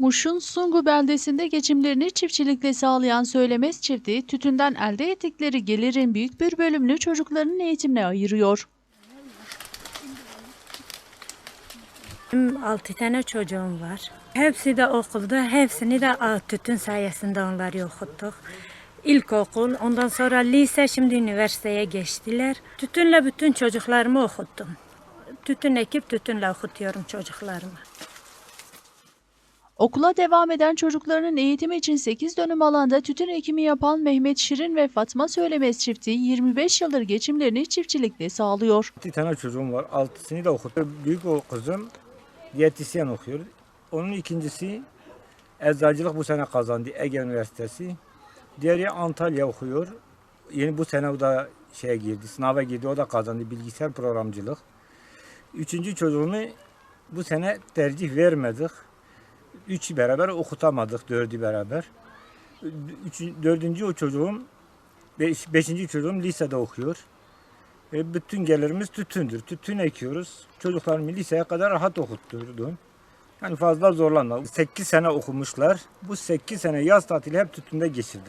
Muş'un Sungu beldesinde geçimlerini çiftçilikle sağlayan Söylemez çifti, tütünden elde ettikleri gelirin büyük bir bölümünü çocuklarının eğitimine ayırıyor. Benim altı tane çocuğum var. Hepsi de okulda, hepsini de tütün sayesinde onları okuttuk. İlkokul, ondan sonra lise, şimdi üniversiteye geçtiler. Tütünle bütün çocuklarımı okuttum. Tütün ekip tütünle okutuyorum çocuklarımı. Okula devam eden çocuklarının eğitimi için 8 dönüm alanda tütün ekimi yapan Mehmet Şirin ve Fatma Söylemez çifti 25 yıldır geçimlerini çiftçilikle sağlıyor. Bir tane çocuğum var. Altısını da okutuyor. Büyük o kızım diyetisyen okuyor. Onun ikincisi eczacılık bu sene kazandı Ege Üniversitesi. Diğeri Antalya okuyor. Yeni bu sene o da şeye girdi, sınava girdi. O da kazandı bilgisayar programcılık. Üçüncü çocuğumu bu sene tercih vermedik. Üçü beraber okutamadık, dördü beraber. Üç, dördüncü o çocuğum, beş, beşinci çocuğum lisede okuyor. E, bütün gelirimiz tütündür. Tütün ekiyoruz. Çocuklarımı liseye kadar rahat okutturdum. Yani fazla zorlanma. 8 sene okumuşlar. Bu 8 sene yaz tatili hep tütünde geçirdiler.